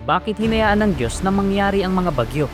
Bakit hinayaan ng Diyos na mangyari ang mga bagyo?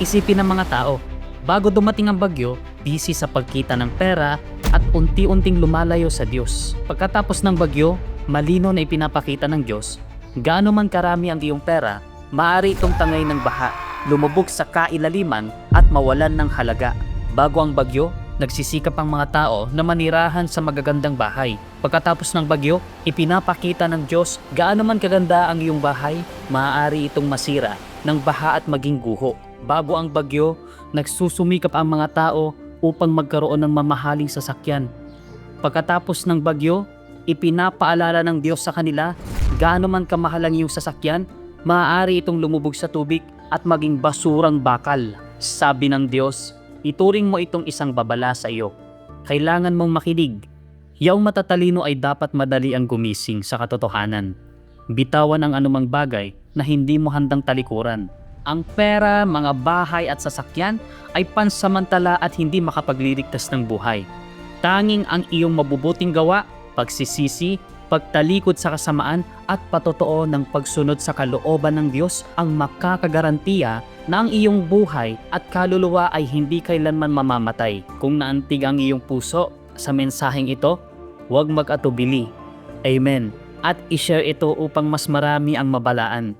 Isipin ng mga tao, bago dumating ang bagyo, busy sa pagkita ng pera at unti-unting lumalayo sa Diyos. Pagkatapos ng bagyo, malino na ipinapakita ng Diyos, gaano man karami ang iyong pera, maaari itong tangay ng baha, lumubog sa kailaliman at mawalan ng halaga. Bago ang bagyo, nagsisikap ang mga tao na manirahan sa magagandang bahay. Pagkatapos ng bagyo, ipinapakita ng Diyos gaano man kaganda ang iyong bahay, maaari itong masira ng baha at maging guho. Bago ang bagyo, nagsusumikap ang mga tao upang magkaroon ng mamahaling sasakyan. Pagkatapos ng bagyo, ipinapaalala ng Diyos sa kanila gaano man kamahal ang iyong sasakyan, maaari itong lumubog sa tubig at maging basurang bakal. Sabi ng Diyos, ituring mo itong isang babala sa iyo. Kailangan mong makinig. Yaong matatalino ay dapat madali ang gumising sa katotohanan. Bitawan ang anumang bagay na hindi mo handang talikuran. Ang pera, mga bahay at sasakyan ay pansamantala at hindi makapagliligtas ng buhay. Tanging ang iyong mabubuting gawa, pagsisisi, pagtalikod sa kasamaan at patotoo ng pagsunod sa kalooban ng Diyos ang makakagarantiya na ang iyong buhay at kaluluwa ay hindi kailanman mamamatay. Kung naantig ang iyong puso sa mensaheng ito, huwag mag-atubili. Amen. At ishare ito upang mas marami ang mabalaan.